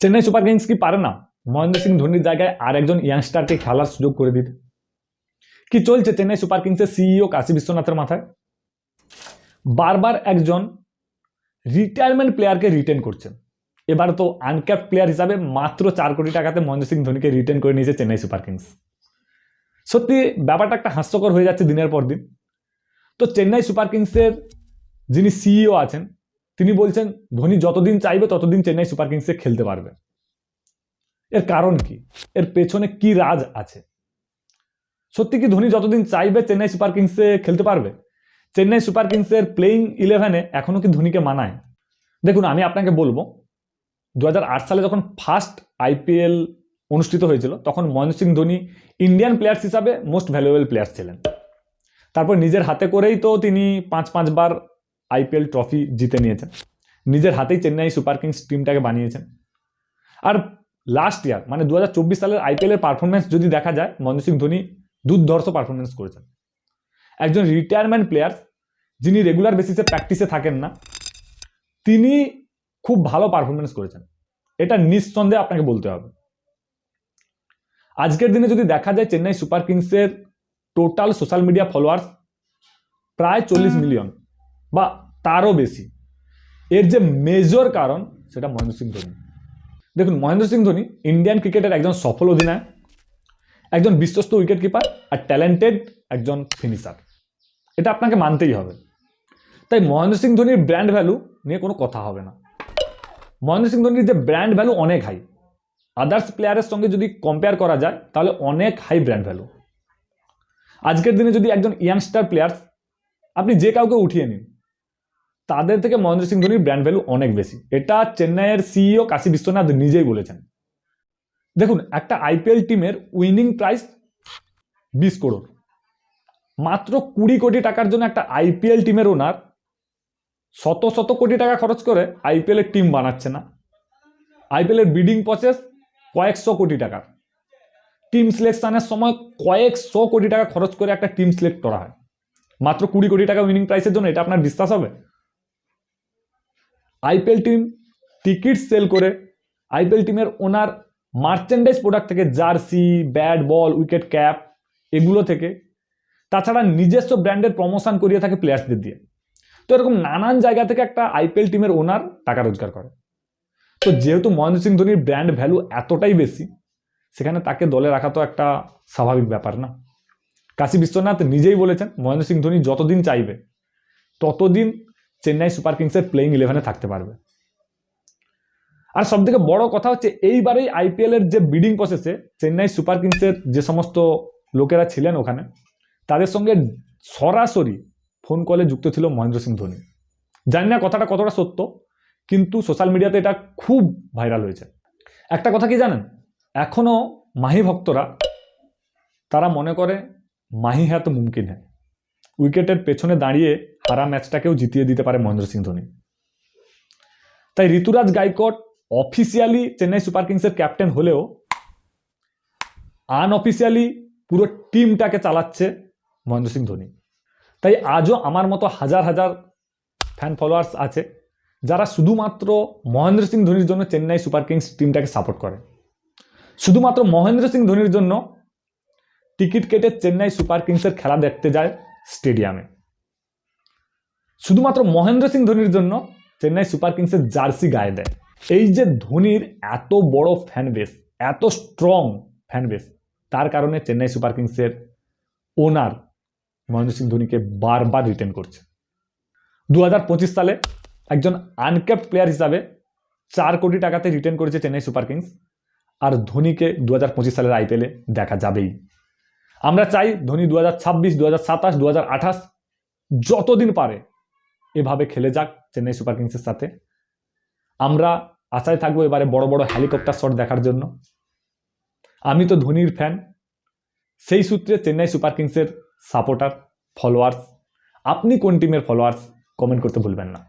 Chennai super Kings কি পারে না? মহেন্দ্র সিং ধোনির জায়গায় আর একজন ইয়াংস্টারকে খেলার সুযোগ করে দিতে। কি চলছে চেন্নাই সুপার কিংসের সিইও কাশী বিশ্বনাথের মাথায়? বারবার একজন রিটায়ারমেন্ট প্লেয়ারকে রিটেন করছেন। এবার তো আনক্যাপ প্লেয়ার হিসাবে মাত্র চার কোটি টাকাতে মহেন্দ্র সিং ধোনিকে রিটেন করে নিয়েছে চেন্নাই সুপার কিংস। সত্যি, ব্যাপারটা একটা হাস্যকর হয়ে যাচ্ছে দিনের পর দিন। তো চেন্নাই সুপার কিংসের যিনি সিইও আছেন তিনি বলছেন, ধোনি যতদিন চাইবে ততদিন চেন্নাই সুপার কিংসে খেলতে পারবে। এর কারণ কি? এর পেছনে কি রাজ আছে? সত্যি কি ধোনি যতদিন চাইবে চেন্নাই সুপার কিংসে খেলতে পারবে? চেন্নাই সুপার কিংসের প্লেইং ইলেভেনে এখনও কি ধোনিকে মানায়? দেখুন, আমি আপনাকে বলব দু হাজার আট সালে যখন ফার্স্ট আইপিএল অনুষ্ঠিত হয়েছিল, তখন মহেন্দ্র সিং ধোনি ইন্ডিয়ান প্লেয়ার্স হিসাবে মোস্ট ভ্যালুয়েবল প্লেয়ার ছিলেন। তারপর নিজের হাতে করেই তো তিনি পাঁচ পাঁচবার আইপিএল ট্রফি জিতে নিয়েছেন। নিজের হাতেই চেন্নাই সুপার কিংস টিমটাকে বানিয়েছেন। আর লাস্ট ইয়ার মানে দু হাজার চব্বিশ সালের আইপিএলের পারফরমেন্স যদি দেখা যায়, মহেন্দ্র সিং ধোনি দুর্ধর্ষ পারফরমেন্স করেছেন। একজন রিটায়ারমেন্ট প্লেয়ার যিনি রেগুলার বেসিসে প্র্যাকটিসে থাকেন না, তিনি খুব ভালো পারফরমেন্স করেছেন। এটা নিঃসন্দেহে আপনাকে বলতে হবে। আজকের দিনে যদি দেখা যায়, চেন্নাই সুপার কিংসের টোটাল সোশ্যাল মিডিয়া ফলোয়ার্স প্রায় চল্লিশ মিলিয়ন বা তারও বেশি। এর যে মেজর কারণ, সেটা মহেন্দ্র সিং ধোনি। দেখুন, মহেন্দ্র সিং ধোনি ইন্ডিয়ান ক্রিকেটের একজন সফল অধিনায়ক, একজন বিশ্বস্ত উইকেট কিপার আর ট্যালেন্টেড একজন ফিনিশার এটা আপনাকে মানতেই হবে। তাই মহেন্দ্র সিং ধোনির ব্র্যান্ড ভ্যালু নিয়ে কোনো কথা হবে না। মহেন্দ্র সিং ধোনির যে ব্র্যান্ড ভ্যালু অনেক হাই আদার্স প্লেয়ারের সঙ্গে যদি কম্পেয়ার করা যায়, তাহলে অনেক হাই ব্র্যান্ড ভ্যালু আজকের দিনে যদি একজন ইয়াংস্টার প্লেয়ার আপনি যে কাউকে উঠিয়ে নিন তাদের থেকে মহেন্দ্র সিং ধোনির ব্র্যান্ড ভ্যালু অনেক বেশি। এটা চেন্নাইয়ের সিইও কাশী বিশ্বনাথ নিজেই বলেছেন। দেখুন, একটা আইপিএল টিমের উইনিং প্রাইস বিশ করোড় মাত্র কুড়ি কোটি টাকার জন্য একটা আইপিএল টিমের ওনার শত শত কোটি টাকা খরচ করে আইপিএল এর টিম বানাচ্ছে না। আইপিএল এর বিডিং প্রসেস কয়েকশো কোটি টাকার। টিম সিলেকশনের সময় কয়েকশো কোটি টাকা খরচ করে একটা টিম সিলেক্ট করা হয়। মাত্র কুড়ি কোটি টাকা উইনিং প্রাইসের জন্য, এটা আপনার বিশ্বাস হবে? আইপিএল টিম টিকিট সেল করে। আইপিএল টিমের ওনার মার্চেন্ডাইজ প্রোডাক্ট থেকে jersey, bat ball, wicket cap এগুলো থেকে। তাছাড়া নিজস্ব ব্র্যান্ডের প্রমোশন করিয়ে থাকে প্লেয়ার্সদের দিয়ে। তো এরকম নানান জায়গা থেকে একটা আইপিএল টিমের ওনার টাকা রোজগার করে। তো যেহেতু মহেন্দ্র সিং ধোনির ব্র্যান্ড ভ্যালু এতটাই বেশি, সেখানে তাকে দলে রাখা তো একটা স্বাভাবিক ব্যাপার না। কাশী বিশ্বনাথ নিজেই বলেছেন, মহেন্দ্র সিং ধোনি যতদিন চাইবে, ততদিন চেন্নাই সুপার কিংসের প্লেইং ইলেভেনে থাকতে পারবে। আর সব থেকে বড় কথা হচ্ছে, এইবারেই আইপিএল এর যে বিডিং প্রসেসে চেন্নাই সুপার কিংসের যে সমস্ত লোকেরা ছিলেন ওখানে, তাদের সঙ্গে সরাসরি ফোন কলে যুক্ত ছিল মহেন্দ্র সিং ধোনি। জানি না কথাটা কতটা সত্য, কিন্তু সোশ্যাল মিডিয়াতে এটা খুব ভাইরাল হয়েছে। একটা কথা কি জানেন? এখনও মাহি ভক্তরা, তারা মনে করে মাহি হ্যাঁ তো মুমকিন হ্যাঁ উইকেটের পেছনে দাঁড়িয়ে হারা ম্যাচটাকেও জিতিয়ে দিতে পারে মহেন্দ্র সিং ধোনি। তাই ঋতুরাজ গাইকট অফিসিয়ালি চেন্নাই সুপার কিংসের ক্যাপ্টেন হলেও আনঅফিসিয়ালি পুরো টিমটাকে চালাচ্ছে মহেন্দ্র সিং ধোনি। তাই আজও আমার মতো হাজার হাজার ফ্যান ফলোয়ার্স আছে যারা শুধুমাত্র মহেন্দ্র সিং ধোনির জন্য চেন্নাই সুপার কিংস টিমটাকে সাপোর্ট করে। শুধুমাত্র মহেন্দ্র সিং ধোনির জন্য টিকিট কেটে চেন্নাই সুপার কিংসের খেলা দেখতে যায় স্টেডিয়ামে। শুধুমাত্র মহেন্দ্র সিং ধোনির জন্য চেন্নাই সুপার কিংসের জার্সি গায়ে দেয়। এই যে ধোনির এত বড় ফ্যান বেস এত স্ট্রং ফ্যান বেস তার কারণে চেন্নাই সুপার কিংসের ওনার মহেন্দ্র সিং ধোনিকে বারবার রিটেন করছে। দু হাজার পঁচিশ সালে একজন আনক্যাপ্ট প্লেয়ার হিসাবে চার কোটি টাকাতে রিটেন করেছে চেন্নাই সুপার কিংস, আর ধোনিকে দু সালের আইপিএলে দেখা যাবেই। আমরা চাই ধোনি দু হাজার ছাব্বিশ দু সাতাশ আঠাশ যতদিন পারে এভাবে খেলে যাক চেন্নাই সুপার কিংসের সাথে। আমরা আশায় থাকব এবারে বড় বড় হেলিকপ্টার শট দেখার জন্য। আমি তো ধোনির ফ্যান সেই সূত্রে চেন্নাই সুপার কিংসের সাপোর্টার ফলোয়ার্স আপনি কোন টিমের ফলোয়ার্স কমেন্ট করতে ভুলবেন না।